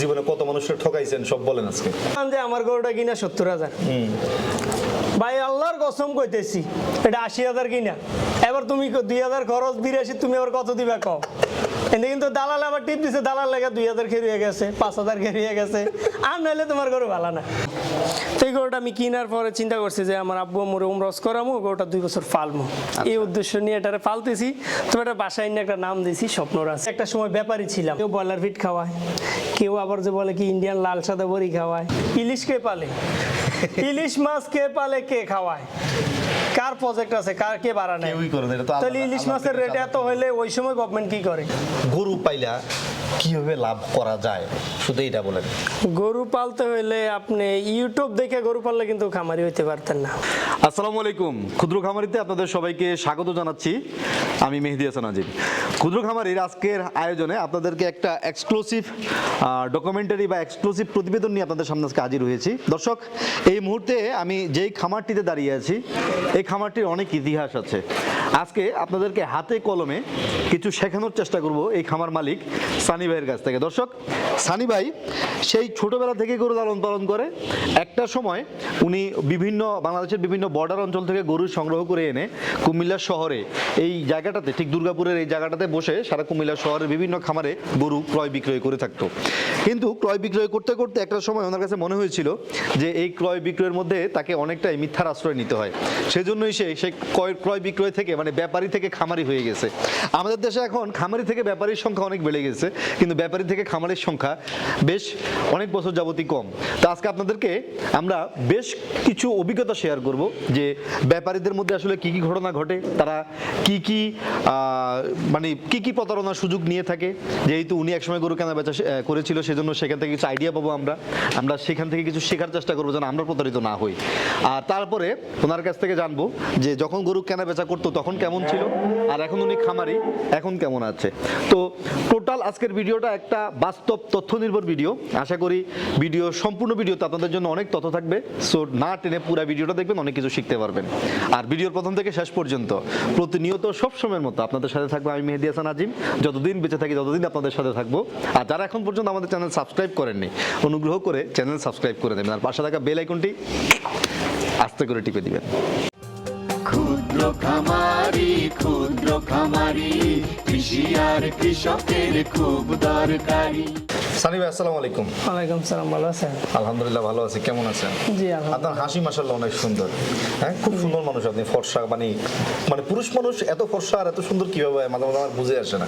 জীবনে কত মানুষের ঠকাইছেন সব বলেন আজকে। যে আমার গরুটা কিনা সত্তর হাজার। ভাই আল্লাহর কসম কইতেছি এটা আশি হাজার কিনা। এবার তুমি দুই হাজার খরচ বিরাশি তুমি আবার কত দিবা কও? এতে কিন্তু দালাল আবার টিপ দিছে দালাল লেগে দুই হাজার খেরিয়ে গেছে পাঁচ হাজার খেরিয়ে গেছে। আর নাহলে তোমার গরু ভালো না। তো এই গরুটা আমি কিনার পরে চিন্তা করছি যে আমার আব্বু মোরে উমরস করামো গরুটা দুই বছর ফালমো। এই উদ্দেশ্য নিয়ে এটারে ফালতেছি। তো এটা বাসায় নিয়ে একটা নাম দিয়েছি স্বপ্নরাজ একটা সময় ব্যাপারী ছিলাম। কেউ ব্রয়লার ফিট খাওয়ায় কেউ আবার যে বলে কি ইন্ডিয়ান লাল সাদা বড়ি খাওয়ায়। ইলিশ কে পালে? ইলিশ মাছ কে পালে কে খাওয়ায়? কার প্রজেক্ট আছে? কার কে বাড়া নেয়? কেউই করে না, এটা তো তাহলে ইলিশ মাছের রেট এত হইলে ওই সময় গভর্নমেন্ট কি করে? গরু পাইলা কীভাবে লাভ করা যায়? শুধু এটা বলেন। গরু পালতে হইলে আপনি ইউটিউব দেখে গরু পাললে কিন্তু খামারি হইতে পারতেন না। আসসালামু আলাইকুম। ক্ষুদ্র খামারিতে আপনাদের সবাইকে স্বাগত জানাচ্ছি। আমি মেহেদি হাসান আজিম। ক্ষুদ্র খামারির আজকের আয়োজনে আপনাদেরকে একটা এক্সক্লুসিভ ডকুমেন্টারি বা এক্সক্লুসিভ প্রতিবেদন নিয়ে আপনাদের সামনে আজকে হাজির হয়েছি। দর্শক এই মুহূর্তে আমি যেই খামারটিতে দাঁড়িয়ে আছি এই খামারটির অনেক ইতিহাস আছে। আজকে আপনাদেরকে হাতে কলমে কিছু শেখানোর চেষ্টা করব এই খামার মালিক সানি ভাইয়ের কাছ থেকে। দর্শক, সানি ভাই সেই ছোটবেলা থেকে গরু লালন পালন করে। একটা সময় উনি বিভিন্ন বাংলাদেশের বিভিন্ন বর্ডার অঞ্চল থেকে গরু সংগ্রহ করে এনে কুমিল্লা শহরে এই জায়গাটাতে, ঠিক দুর্গাপুরের এই জায়গাটাতে বসে সারা কুমিল্লা শহরের বিভিন্ন খামারে গরু ক্রয় বিক্রয় করে থাকতো। কিন্তু ক্রয় বিক্রয় করতে করতে একটা সময় ওনার কাছে মনে হয়েছিল যে এই ক্রয় বিক্রয়ের মধ্যে তাকে অনেকটাই মিথ্যার আশ্রয় নিতে হয়। সেজন্যই সে সে ক্রয় ক্রয় বিক্রয় থেকে মানে ব্যাপারী থেকে খামারি হয়ে গেছে। আমাদের দেশে এখন খামারি থেকে ব্যাপারীর সংখ্যা অনেক বেড়ে গেছে, কিন্তু ব্যাপারী থেকে খামারের সংখ্যা বেশ অনেক বছর যাবতই কম। তো আজকে আপনাদেরকে আমরা বেশ কিছু অভিজ্ঞতা শেয়ার করব যে ব্যাপারীদের মধ্যে আসলে কি কি ঘটনা ঘটে, তারা কি কি মানে কি কি প্রতারণার সুযোগ নিয়ে থাকে। যেহেতু উনি একসময় গরু কেনা বেচা করেছিল, সেজন্য সেখান থেকে কিছু আইডিয়া পাবো আমরা। আমরা সেখান থেকে কিছু শেখার চেষ্টা করব যেন আমরা প্রতারিত না হই। আর তারপরে ওনার কাছ থেকে জানব যে যখন গরু কেনা বেচা করতো তখন কেমন ছিল? আর এখন উনি খামারি, এখন কেমন আছে? তো টোটাল আজকের ভিডিওটা একটা বাস্তব তথ্য নির্ভর ভিডিও। আশা করি ভিডিও, সম্পূর্ণ ভিডিওতে আপনাদের জন্য অনেক তথ্য থাকবে। সো না টেনে পুরো ভিডিওটা দেখবেন, অনেক কিছু শিখতে পারবেন। আর ভিডিওর প্রথম থেকে শেষ পর্যন্ত প্রতিনিয়ত সব সময়ের মতো আপনাদের সাথে থাকব আমি মেহেদি হাসান আজিম। যতদিন বেঁচে থাকি, ততদিন আপনাদের সাথে থাকব। আর যারা এখন পর্যন্ত আমাদের চ্যানেল সাবস্ক্রাইব করেননি, অনুগ্রহ করে চ্যানেল সাবস্ক্রাইব করে দেবেন। আর পাশে থাকা বেল আইকনটি আস্তে করে টিপে দিবেন। খামারি। ক্ষুদ্র খামারি কৃষি আর কৃষকের খুব দরকারি। সানি ভাই আসসালামু আলাইকুম। ওয়ালাইকুম সালাম ভালো আছেন? আলহামদুলিল্লাহ ভালো আছি কেমন আছেন? জি আপনার হাসি মাসাল্লাহ অনেক সুন্দর হ্যাঁ? খুব সুন্দর মানুষ আপনি ফর্সা মানে মানে পুরুষ মানুষ এত ফর্সা আর এত সুন্দর কীভাবে হয় মাঝে মাঝে আমার বুঝে আসে না।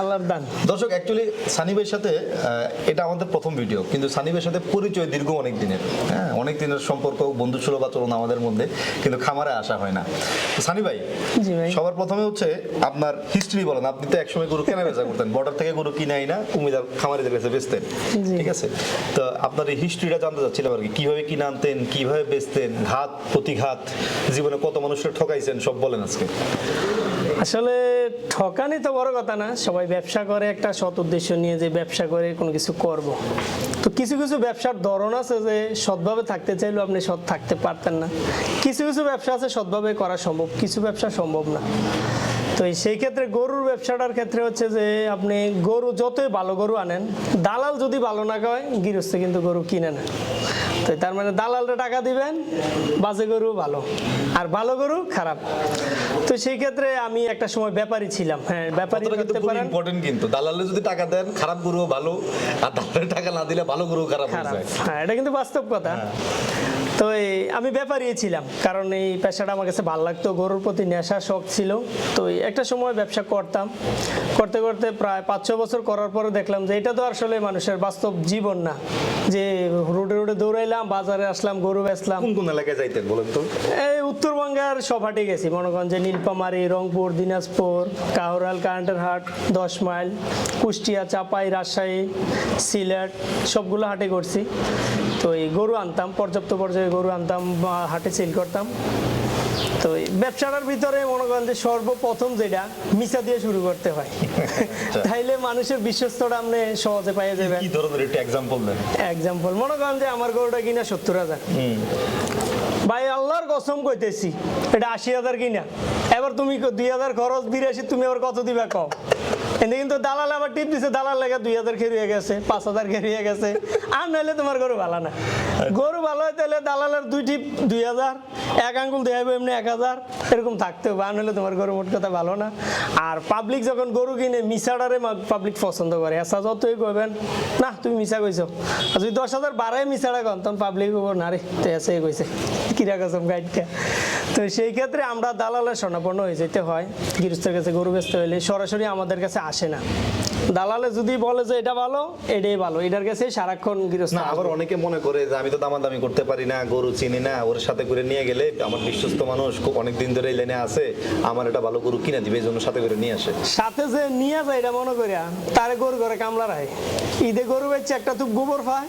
আল্লাহর দান। দর্শক অ্যাকচুয়ালি সানি ভাইয়ের সাথে এটা আমাদের প্রথম ভিডিও কিন্তু সানি ভাইয়ের সাথে পরিচয় দীর্ঘ অনেক দিনের হ্যাঁ? অনেক দিনের সম্পর্ক বন্ধুসুলভ আচরণ আমাদের মধ্যে কিন্তু খামারে আসা হয় না। সানি ভাই জি ভাই। সবার প্রথমে হচ্ছে আপনার হিস্ট্রি বলেন আপনি তো একসময় গরু কেনা বেচা করতেন বর্ডার থেকে গরু কিনে আই না কুমিদার খামারিদের কাছে বেচতেন ঠিক আছে? তো আপনার এই হিস্ট্রিটা জানতে চাচ্ছিলাম আর কি কীভাবে কিনে আনতেন কীভাবে বেচতেন ঘাত প্রতিঘাত জীবনে কত মানুষের ঠকাইছেন সব বলেন আজকে। আসলে ঠকানি তো বড় কথা না সবাই ব্যবসা করে একটা সৎ উদ্দেশ্য নিয়ে যে ব্যবসা করে কোনো কিছু করব। তো কিছু কিছু ব্যবসার ধরন আছে যে সৎভাবে থাকতে চাইলেও আপনি সৎ থাকতে পারতেন না। কিছু কিছু ব্যবসা আছে সৎভাবে করা সম্ভব কিছু ব্যবসা সম্ভব না। তো সেই ক্ষেত্রে গরুর ব্যবসাটার ক্ষেত্রে হচ্ছে যে আপনি গরু যতই ভালো গরু আনেন দালাল যদি ভালো না হয় গৃহস্থ কিন্তু গরু কিনে না। তো তার মানে দালালটা টাকা দিবেন বাজে গরু ভালো আর ভালো গরু খারাপ। তো সেই ক্ষেত্রে আমি একটা সময় ব্যাপারী ছিলাম হ্যাঁ ব্যাপারী করতে পারেন। ইম্পর্টেন্ট কিন্তু। দালালে যদি টাকা দেন খারাপ গরু ভালো আর দালালে টাকা না দিলে ভালো গরু খারাপ হয়ে যায়। হ্যাঁ এটা কিন্তু বাস্তব কথা। তো এই আমি ব্যাপারী ছিলাম কারণ এই পেশাটা আমার কাছে ভালো লাগতো গরুর প্রতি নেশা শখ ছিল। তো একটা সময় ব্যবসা করতাম। করতে করতে প্রায় পাঁচ ছ বছর করার পরে দেখলাম যে এটা তো আসলে মানুষের বাস্তব জীবন না। যে রোডে রোডে দৌড়াইলাম বাজারে আসলাম গরু বেচলাম। কোন কোন এলাকায় যাইতেন বলেন তো? এই উত্তরবঙ্গের সব হাটে গেছি মনে করেন যে নীলপামারি রংপুর দিনাজপুর কাহরাল কারেন্টের হাট দশ মাইল কুষ্টিয়া চাপাই রাজশাহী সিলেট সবগুলো হাটে করছি তো এই গরু আনতাম পর্যাপ্ত পর্যায়ে গরু আনতাম বা হাটে সেল করতাম। তো ব্যবসাটার ভিতরে মনে করেন যে সর্বপ্রথম যেটা মিশা দিয়ে শুরু করতে হয়। তাইলে মানুষের বিশ্বস্তটা আপনি সহজে পাইয়ে যাবেন কি ধরনের একটা এক্সাম্পল দেন? এক্সাম্পল মনে করেন যে আমার গরুটা কিনা সত্তর হাজার। ভাই, আল্লাহর কসম কইতেছি, এটা আশি হাজার কিনা। এবার তুমি দুই হাজার খরচ বিরাশি তুমি আবার কত দিবা কও? এনে কিন্তু দালাল আবার টিপ দিছে, দালাল লেগে দুই হাজার খেরিয়ে গেছে, পাঁচ হাজার খেরিয়ে গেছে। আর নাহলে তোমার গরু ভালো না। গরু ভালো হয় তাহলে দালালের দুই টিপ, দুই হাজার, এক আঙ্গুল দেখাবো এমনি এক হাজার, এরকম থাকতে হবে। আর নাহলে তোমার গরু মোট কথা ভালো না। আর পাবলিক যখন গরু কিনে মিসাডারে পাবলিক পছন্দ করে। এসা যতই কইবেন, না, তুমি মিশা কইছো। আর যদি দশ হাজার বাড়াই মিশাড়া কন, তখন পাবলিক না রে, তো এসে কইছে। কিরা কসম গাইডটা। তো সেই ক্ষেত্রে আমরা দালালের স্বর্ণাপন্ন হয়ে যেতে হয়। গৃহস্থের কাছে গরু বেচতে হলে সরাসরি আমাদের কাছে আসে না। দালালে যদি বলে যে এটা ভালো এটাই ভালো। এটার কাছে সারাক্ষণ গৃহস্থ না আবার অনেকে মনে করে যে আমি তো দামাদামি করতে পারি না গরু চিনি না ওর সাথে করে নিয়ে গেলে আমার বিশ্বস্ত মানুষ খুব অনেক দিন ধরে এই লাইনে আছে আমার এটা ভালো গরু কিনে দিবে এই জন্য সাথে করে নিয়ে আসে। সাথে যে নিয়ে যায় এটা মনে করিয়া তারে গরু ঘরে কামলা রায় ঈদে গরু বেচছে একটা তো গোবর পায়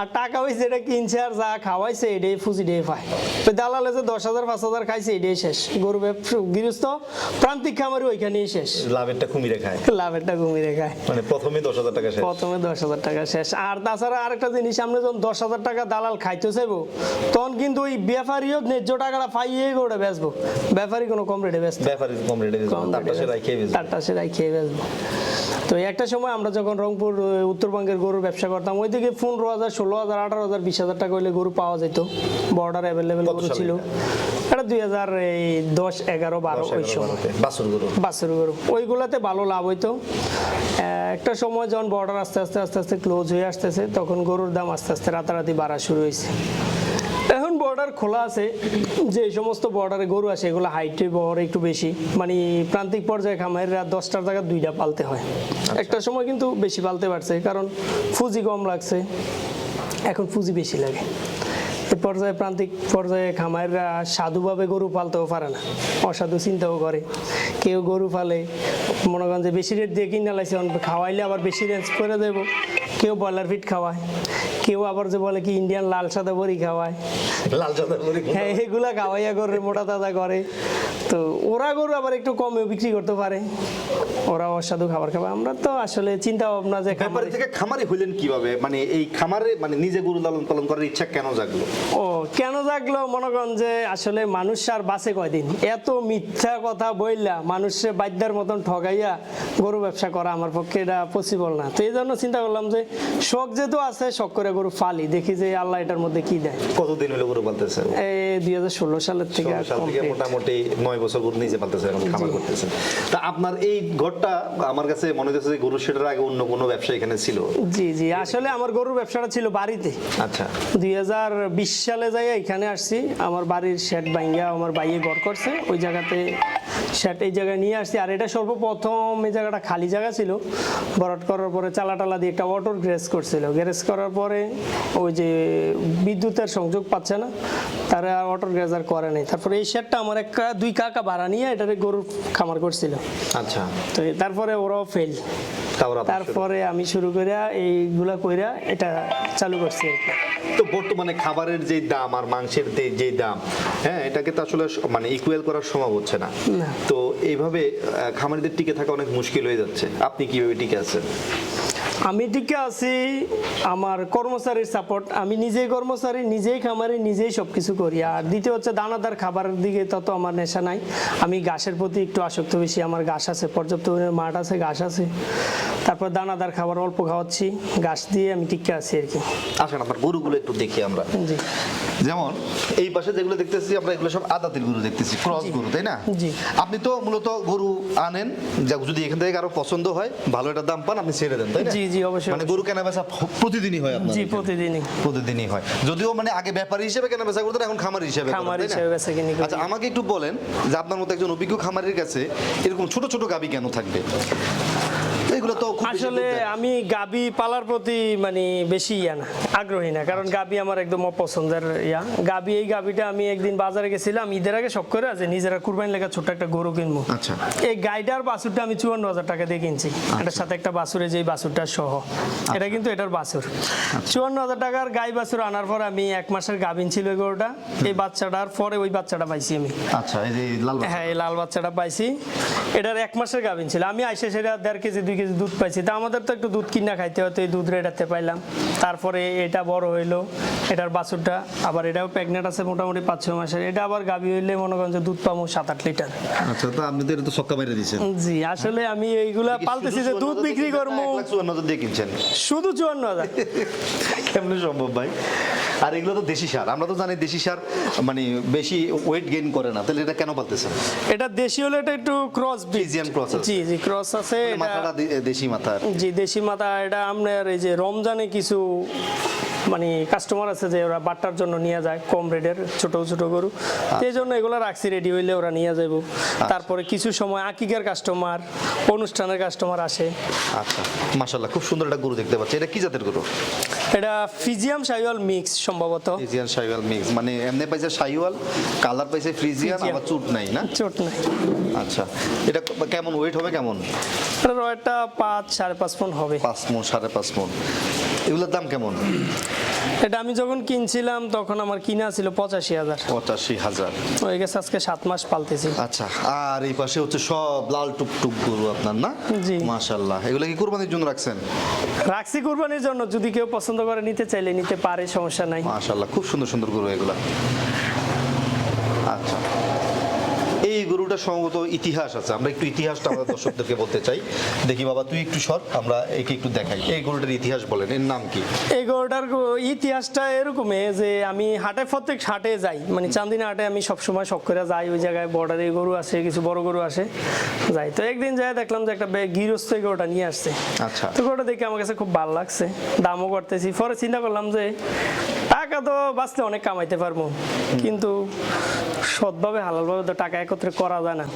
আর টাকা হয়েছে এটা কিনছে আর যা খাওয়াইছে এটাই ফুসি দিয়ে পায়। তো দালালে যে দশ হাজার পাঁচ হাজার খাইছে এটাই শেষ। গরু ব্যবসা গৃহস্থ প্রান্তিক খামারি ওইখানেই শেষ। লাভেরটা কুমিরে খায়। লাভেরটা ঘুমিয়ে খায়। মানে প্রথমে দশ হাজার টাকা শেষ। প্রথমে দশ হাজার টাকা শেষ। আর তাছাড়া আরেকটা জিনিস আমরা যখন দশ হাজার টাকা দালাল খাইতে চাইব তখন কিন্তু ওই ব্যাপারীও ন্যায্য টাকাটা পাইয়ে করে বেচবো। ব্যাপারী কোনো কম রেটে বেচতে ব্যাপারী কম রেটে তারটা সে রাখে বেচবে। তো একটা সময় আমরা যখন রংপুর উত্তরবঙ্গের গরুর ব্যবসা করতাম ওইদিকে পনেরো হাজার ষোলো হাজার আঠারো হাজার বিশ হাজার টাকা হইলে গরু পাওয়া যেত। বর্ডার অ্যাভেলেবেল গরু ছিল? এটা? দুই হাজার এই দশ এগারো বারো ওই সময়। বাছুর গরু। ওইগুলাতে ভালো লাভ হইতো। একটা সময় যখন বর্ডার আস্তে আস্তে আস্তে আস্তে ক্লোজ হয়ে আসতেছে তখন গরুর দাম আস্তে আস্তে রাতারাতি বাড়া শুরু হয়েছে। এখন বর্ডার খোলা আছে যে সমস্ত বর্ডারে গরু আছে এগুলো হাইটে বহর একটু বেশি। মানে প্রান্তিক পর্যায়ে খামারিরা দশটার জায়গা দুইটা পালতে হয়। একটা সময় কিন্তু বেশি পালতে পারছে কারণ ফুজি কম লাগছে। এখন পুঁজি বেশি লাগে। এই পর্যায়ে প্রান্তিক পর্যায়ে খামাররা সাধুভাবে গরু পালতেও পারে না, অসাধু চিন্তাও করে। কেউ গরু পালে, মনে করেন যে বেশি রেট দিয়ে কিনে অন- খাওয়াইলে আবার বেশি রেঞ্জ করে দেবো। কেউ ব্রয়লার ফিট খাওয়ায় কেউ আবার যে বলে কি ইন্ডিয়ান লাল সাদা বড়ি খাওয়ায়? লাল সাদা গরু হ্যাঁ এগুলা খাওয়াইয়া করে মোটা তাজা করে। তো ওরা গরু আবার একটু কমে বিক্রি করতে পারে। ওরা অসাধু খাবার খাবে। আমরা তো আসলে চিন্তা ভাবনা যে ব্যাপারী খামারে থেকে খামারি হইলেন কীভাবে? মানে এই খামারে মানে নিজে গরু লালন পালন করার ইচ্ছা কেন জাগলো? ও কেন জাগলো? মনে করেন যে আসলে মানুষ আর বাঁচে কয়দিন? এত মিথ্যা কথা বইলা মানুষের বাদ্যার মতন ঠগাইয়া গরু ব্যবসা করা আমার পক্ষে এটা পসিবল না। তো এই জন্য চিন্তা করলাম যে শখ যেহেতু আছে শখ করে গরু ফালি দেখি যে আল্লাহ এটার মধ্যে কি দেয়। কতদিন হলো গরু পালতেছে? এই দুই হাজার ষোলো সালের থেকে সাল থেকে মোটামুটি নয় বছর গরু নিজে পালতেছে এখন খামার করতেছে। তা আপনার এই ঘরটা আমার কাছে মনে হচ্ছে যে গরু সেটার আগে অন্য কোনো ব্যবসা এখানে ছিল। জি জি। আসলে আমার গরুর ব্যবসাটা ছিল বাড়িতে। আচ্ছা। দুই হাজার বিশ সালে যাই এখানে আসছি। আমার বাড়ির শেড ভাঙ্গিয়া আমার বাইয়ে ঘর করছে। ওই জায়গাতে শেড এই জায়গায় নিয়ে আসছি। আর এটা সর্বপ্রথম এই জায়গাটা খালি জায়গা ছিল। বরট করার পরে চালা টালা দিয়ে একটা অটোর গ্যারেজ করছিল। গ্যারেজ করার পরে ওই যে বিদ্যুতের সংযোগ পাচ্ছে না তারা আর অটোর গ্যারেজ আর করে নাই। তারপরে এই শার্টটা আমার এক দুই কাকা ভাড়া নিয়ে এটারে গরুর খামার করছিল। আচ্ছা। তো তারপরে ওরাও ফেল তারপর আমি শুরু করিয়া এইগুলা কইরা এটা চালু করছি তো বর্তমানে খাবারের যে দাম আর মাংসের যে- দাম হ্যাঁ এটাকে তো আসলে মানে ইকুয়াল করার সম্ভব হচ্ছে না। তো এইভাবে খামারিদের টিকে থাকা অনেক মুশকিল হয়ে যাচ্ছে। আপনি কীভাবে টিকে আছেন? আমি টিকে আছি আমার কর্মচারীর সাপোর্ট আমি নিজেই কর্মচারী নিজেই খামারি নিজেই সব কিছু করি। আর দ্বিতীয় হচ্ছে দানাদার খাবারের দিকে তত আমার নেশা নাই। আমি ঘাসের প্রতি একটু আসক্ত বেশি আমার ঘাস আছে পর্যাপ্ত পরিমাণে মাঠ আছে ঘাস আছে। তারপর দানাদার খাবার অল্প খাওয়াচ্ছি ঘাস দিয়ে আমি টিকে আছি আর কি। আসেন আপনার গরুগুলো একটু দেখি আমরা। জি। যেমন এই পাশে যেগুলো দেখতেছি আমরা এগুলো সব আদাতির গরু দেখতেছি ক্রস গরু তাই না? আপনি তো মূলত গরু আনেন যদি এখান থেকে কারও পছন্দ হয় ভালো একটা দাম পান আপনি ছেড়ে দেন তাই না? জি, জি, অবশ্যই, মানে গরু কেনা বেচা প্রতিদিনই হয় আপনার জি প্রতিদিনই। প্রতিদিনই হয়। যদিও মানে আগে ব্যাপারী হিসেবে কেনা বেচা করতেন এখন খামারি হিসেবে খামার? হিসেবে বেচাকেনি করি। আচ্ছা আমাকে একটু বলেন যে আপনার মতো একজন অভিজ্ঞ খামারের কাছে এরকম ছোট ছোট গাবি কেন থাকবে? এগুলো তো আসলে আমি গাবি পালার প্রতি মানে বেশি ইয়া না আগ্রহী না কারণ গাবি আমার একদম অপছন্দের ইয়া। গাবি এই গাবিটা আমি একদিন বাজারে গেছিলাম ঈদের আগে শখ করে আছে নিজেরা কুরবানি লেখা ছোট্ট একটা গরু কিনবো। আচ্ছা। এই গাইডার বাছুরটা আমি চুয়ান্ন হাজার টাকা দিয়ে কিনছি। এটার সাথে একটা বাছুরে যে বাছুরটা সহ। এটা কিন্তু এটার বাছুর। চুয়ান্ন হাজার টাকার গাই বাছুর আনার পর আমি এক মাসের গাভিন ছিল গরুটা। এই বাচ্চাটার পরে ওই বাচ্চাটা পাইছি আমি। আচ্ছা এই লাল হ্যাঁ এই লাল বাচ্চাটা পাইছি। এটার এক মাসের গাভিন ছিল। আমি আইসে সেটা দেড় কেজি দুই কেজি কেজি দুধ পাইছি। তা আমাদের তো একটু দুধ কিনা খাইতে হতো এই দুধ রেটাতে পাইলাম। তারপরে এটা বড় হইল এটার বাছুরটা। আবার এটাও প্রেগনেন্ট আছে মোটামুটি পাঁচ ছয় মাসের। এটা আবার গাভী হইলে মনে করেন যে দুধ পাবো সাত আট লিটার। আচ্ছা তো তো সক্কা বাইরে দিয়েছেন। জি আসলে আমি এইগুলা পালতেছি যে দুধ বিক্রি করব। চুয়ান্ন হাজার দিয়ে কিনছেন। শুধু চুয়ান্ন হাজার। কেমনে সম্ভব ভাই? আর এগুলো তো দেশি সার। আমরা তো জানি দেশি সার মানে বেশি ওয়েট গেইন করে না। তাহলে এটা কেন পালতেছেন? এটা দেশি হলে এটা একটু ক্রস cross আছে। জি জি ক্রস আছে এটা দে- দেশি মাথা জি দেশি মাথা এটা আপনার এই যে রমজানে কিছু মানে কাস্টমার আছে যে ওরা বাট্টার জন্য নিয়ে যায় কম রেডের ছোট ছোট গরু। সেই জন্য এগুলো রাখছি রেডি হইলে ওরা নিয়ে যাব তারপরে কিছু সময় আকিকার কাস্টমার অনুষ্ঠানের কাস্টমার আসে। আচ্ছা মাশাল্লাহ খুব সুন্দর একটা গরু দেখতে পাচ্ছি। এটা কি জাতের গরু? এটা ফিজিয়াম সাইওয়াল মিক্স সম্ভবত। ফ্রিজিয়ান শাইওয়াল মিক্স মানে এমনি পাইছে শাইওয়াল কালার পাইছে ফ্রিজিয়ান। আবার চুট নাই না? চোট নাই। আচ্ছা এটা কেমন ওয়েট হবে কেমন? এটা রয়টা পাঁচ সাড়ে পাঁচ পন হবে। পাঁচ মন সাড়ে পাঁচ মন। এগুলোর দাম কেমন? এটা আমি যখন কিনছিলাম তখন আমার কিনা ছিল পঁচাশি হাজার। পঁচাশি হাজার। হয়ে গেছে আজকে সাত মাস পালতেছি। আচ্ছা আর এই পাশে হচ্ছে সব লাল টুকটুক গরু আপনার না? জি। মাশাল্লাহ এগুলো কি কোরবানির জন্য রাখছেন? রাখছি কুরবানির জন্য যদি কেউ পছন্দ করে নিতে চাইলে নিতে পারে সমস্যা নাই। মাশাল্লাহ খুব সুন্দর সুন্দর গরু এগুলা। আচ্ছা। গরুটা সম্ভবত ইতিহাস আছে আমরা একটু ইতিহাসটা আমাদের দর্শকদেরকে বলতে চাই। দেখি বাবা তুই একটু সর আমরা একে একটু দেখাই। এই গরুটার ইতিহাস বলেন এর নাম কি? এই গরুটার ইতিহাসটা এরকমই যে আমি হাটে প্রত্যেক হাটে যাই। মানে চান্দিনা হাটে আমি সবসময় শখ করে যাই ওই জায়গায় বর্ডারে গরু আসে কিছু বড় গরু আসে যাই। তো একদিন যাই দেখলাম যে একটা গৃহস্থ গরুটা নিয়ে আসছে। আচ্ছা। তো গরুটা দেখে আমার কাছে খুব ভালো লাগছে দামও করতেছি। পরে চিন্তা করলাম যে টাকা তো বাঁচলে অনেক কামাইতে পারব। কিন্তু সৎভাবে হালালভাবে তো টাকা একত্রে করা যায় না।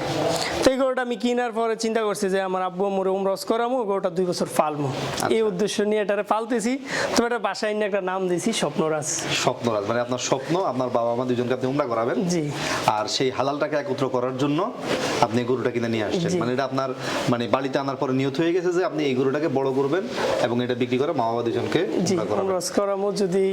তো এই গরুটা আমি কেনার পরে চিন্তা করছি যে আমার আব্বু মোরে উমরস করামো গরুটা দুই বছর পালমো এই উদ্দেশ্য নিয়ে এটারে পালতেছি তো এটা বাসায় নিয়ে একটা নাম দিয়েছি স্বপ্নরাজ। স্বপ্নরাজ মানে আপনার স্বপ্ন আপনার বাবা মা দুজনকে আপনি উমরা করাবেন। জি। আর সেই হালালটাকে একত্র করার জন্য আপনি গরুটা কিনে নিয়ে আসছেন। মানে এটা আপনার মানে বাড়িতে আনার পরে নিয়ত হয়ে গেছে যে আপনি এই গরুটাকে বড় করবেন এবং এটা বিক্রি করে মা বাবা দুজনকে উমরা করামো যদি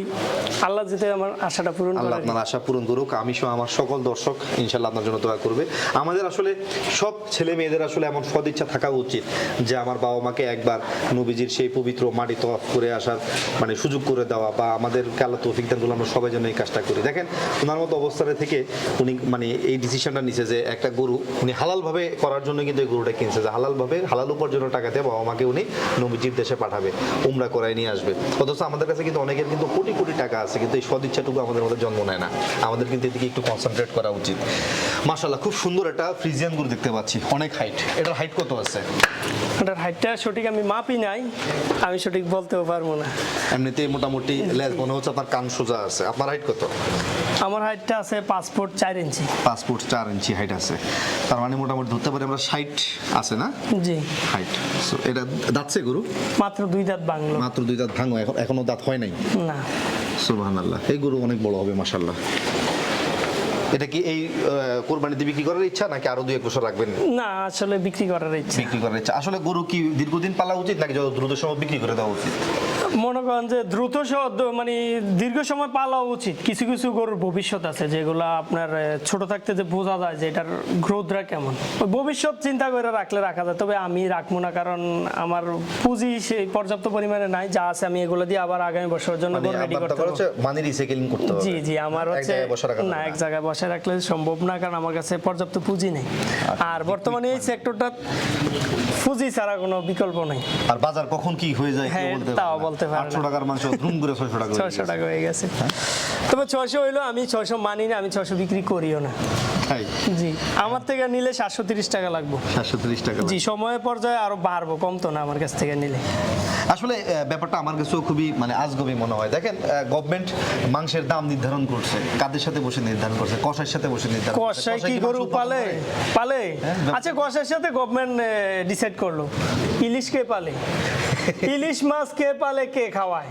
আল্লাহ যদি আমার আশাটা পূরণ আল্লাহ আপনার আশা পূরণ করুক আমি সহ আমার সকল দর্শক, ইনশাল্লাহ আপনার জন্য দোয়া করবে। আমাদের আসলে সব ছেলে মেয়েদের আসলে এমন সদিচ্ছা থাকা উচিত যে আমার বাবা মাকে একবার নবীজির সেই পবিত্র মাটি তফ করে আসার মানে সুযোগ করে দেওয়া বা আমাদের আল্লাহ তৌফিক দান আমরা সবাই যেন এই কাজটা করি। দেখেন, ওনার মতো অবস্থানে থেকে উনি মানে এই ডিসিশনটা নিছে যে একটা গরু উনি হালালভাবে করার জন্য কিন্তু এই গরুটা কিনছে, যে হালালভাবে, হালাল উপার্জনের টাকা দিয়ে বাবা মাকে উনি নবীজির দেশে পাঠাবে, উমরা করায় নিয়ে আসবে। অথচ আমাদের কাছে কিন্তু অনেকের কিন্তু কোটি কোটি টাকা আছে, কিন্তু এই সদিচ্ছাটুকু আমাদের মধ্যে জন্ম নেয় না। আমাদের কিন্তু এদিকে একটু কনসেন্ট্রেট করা উচিত। মাশাল্লাহ খুব সুন্দর একটা ফ্রিজিয়ান গরু দেখতে পাচ্ছি। অনেক হাইট এটার হাইট কত আছে? এটার হাইটটা সঠিক আমি মাপি নাই আমি সঠিক বলতেও পারব না। এমনিতে মোটামুটি লেজ মনে হচ্ছে আপনার কান সোজা আছে। আপনার হাইট কত? আমার হাইটটা আছে পাঁচ ফুট চার ইঞ্চি। পাঁচ ফুট চার ইঞ্চি হাইট আছে। তার মানে মোটামুটি ধরতে পারি আমরা ষাট আছে না? জি। হাইট সো এটা দাঁতছে গরু? মাত্র দুই দাঁত বাংলো মাত্র দুই দাঁত ভাঙো এখন এখনও দাঁত হয় নাই? না। সুবহান আল্লাহ এই গরু অনেক বড় হবে মাসাল্লাহ এটা কি এই কোরবানিতে বিক্রি করার ইচ্ছা নাকি আরও দুই এক বছর রাখবেন? না আসলে বিক্রি করার ইচ্ছে। বিক্রি করার ইচ্ছা। আসলে গরু কি দীর্ঘদিন পালা উচিত নাকি যত দ্রুত সময় বিক্রি করে দেওয়া উচিত? মনে করেন যে দ্রুত মানে দীর্ঘ সময় পালা উচিত। কিছু কিছু গরুর ভবিষ্যৎ আছে যেগুলো আপনার ছোট থাকতে যে বোঝা যায় যে এটার গ্রোথরা কেমন। ভবিষ্যৎ চিন্তা করে রাখলে রাখা যায় তবে আমি রাখব না কারণ আমার পুঁজি সেই পর্যাপ্ত পরিমাণে নাই যা আছে আমি এগুলো দিয়ে আবার আগামী বছরের জন্য মানে রেডি করতে হবে। হচ্ছে করতে হবে। জি জি আমার হচ্ছে না এক জায়গায় বসে রাখলে সম্ভব না কারণ আমার কাছে পর্যাপ্ত পুঁজি নেই। আর বর্তমানে এই সেক্টরটা পুঁজি ছাড়া কোনো বিকল্প নেই। আর বাজার কখন কি হয়ে যায় হ্যাঁ, তাও বলতে পারে 800 টাকার মাংস ধুম করে 600 টাকা হয়ে ছয়শো গেছে। টাকা হয়ে গেছে। তবে ছয়শো হইল আমি ছয়শো মানি না আমি ছয়শো বিক্রি করিও না। তাই? জি। আমার থেকে নিলে সাতশো তিরিশ টাকা লাগবে। 730 টাকা জি সময়ের পর্যায়ে আরও বাড়বো কমতো না আমার কাছ থেকে নিলে। আসলে ব্যাপারটা আমার কাছেও খুবই মানে আজগবি মনে হয়। দেখেন গভর্নমেন্ট মাংসের দাম নির্ধারণ করছে। কাদের সাথে বসে নির্ধারণ করছে? কষাইয়ের সাথে বসে নির্ধারণ করছে। কষাই কি গরু? পালে? পালে? হ্যাঁ, আচ্ছা কষাইয়ের সাথে গভর্নমেন্ট ডিসাইড করল। ইলিশ কে পালে? ইলিশ মাছ কে পালে? কে খাওয়ায়?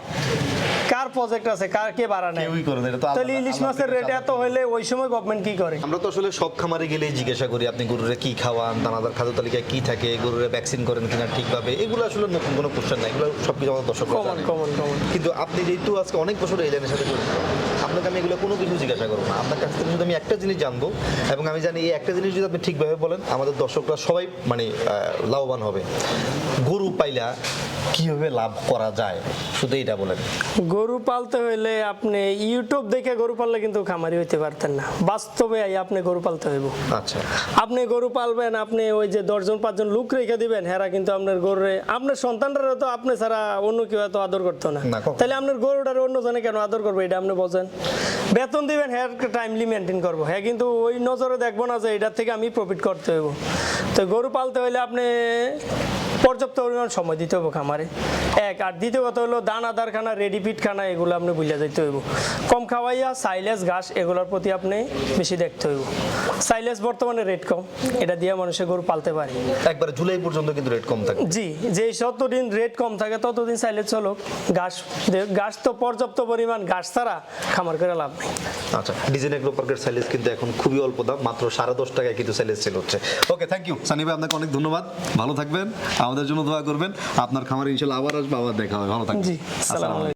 কার প্রজেক্ট আছে? কার কে বাড়া নেয়? কেউই করে না, এটা তো তাহলে ইলিশ মাছের রেট এত হলে ওই সময় গভর্নমেন্ট কি করে? আমরা তো আসলে সব খামারে গেলেই জিজ্ঞাসা করি আপনি গরুরে কি খাওয়ান দানাদার খাদ্য তালিকায় কি থাকে গরুরে ভ্যাকসিন করেন কিনা ঠিকভাবে এগুলো আসলে নতুন কোনো কোশ্চেন নাই এগুলো সব কিছু আমাদের দর্শক কমন কমন কমন কিন্তু আপনি যেহেতু আজকে অনেক বছর এই লাইনের সাথে জড়িত আপনাকে আমি এগুলো কোনো কিছু জিজ্ঞাসা করব না। আপনার কাছ থেকে যদি আমি একটা জিনিস জানব এবং আমি জানি এই একটা জিনিস যদি আপনি ঠিকভাবে বলেন আমাদের দর্শকরা সবাই মানে লাভবান হবে। গরু পাইলা কীভাবে লাভ করা যায়? শুধু এটা বলেন। গরু পালতে হইলে আপনি ইউটিউব দেখে গরু পাললে কিন্তু খামারি হইতে পারতেন না। বাস্তবে আপনি গরু পালতে হইব। আচ্ছা। আপনি গরু পালবেন আপনি ওই যে দশজন পাঁচজন লোক রেখে দিবেন হেরা কিন্তু আপনার গরুরে আপনার সন্তানরা তো আপনি ছাড়া অন্য কেউ এত আদর করতো না। না, তাহলে আপনার গরুটার অন্য জনে কেন আদর করবে এটা আপনি বোঝেন বেতন দিবেন হ্যাঁ টাইমলি মেনটেন করব। হ্যাঁ কিন্তু ওই নজরে দেখব না যে এটার থেকে আমি প্রফিট করতে হইব। তো গরু পালতে হইলে আপনি পর্যাপ্ত পরিমাণ সময় দিতে হবে খামারে। এক আর দ্বিতীয় কথা হলো দানাদার খানা রেডি ফিট খানা এগুলো আপনি বুঝে দিতে হইব। কম খাওয়াইয়া সাইলেস ঘাস এগুলোর প্রতি আপনি বেশি দেখতে হইব। সাইলেস বর্তমানে রেট কম এটা দিয়ে মানুষের গরু পালতে পারে। একবার জুলাই পর্যন্ত কিন্তু রেট কম থাকে। জি যে যতদিন রেট কম থাকে ততদিন সাইলেস চলো ঘাস ঘাস তো পর্যাপ্ত পরিমাণ ঘাস ছাড়া খামার করে লাভ নেই। আচ্ছা ডিজাইন এগ্রো পার্কের সাইলেজ কিন্তু এখন খুবই অল্প দাম মাত্র সাড়ে দশ টাকায় কিন্তু সাইলেজ সেল হচ্ছে। ওকে থ্যাংক ইউ সানি ভাই আপনাকে অনেক ধন্যবাদ। ভালো থাকবেন। আমাদের জন্য দোয়া করবেন। আপনার খামার ইনশাল্লাহ আবার আসবে আবার দেখা হবে। ভালো থাকবেন। জি।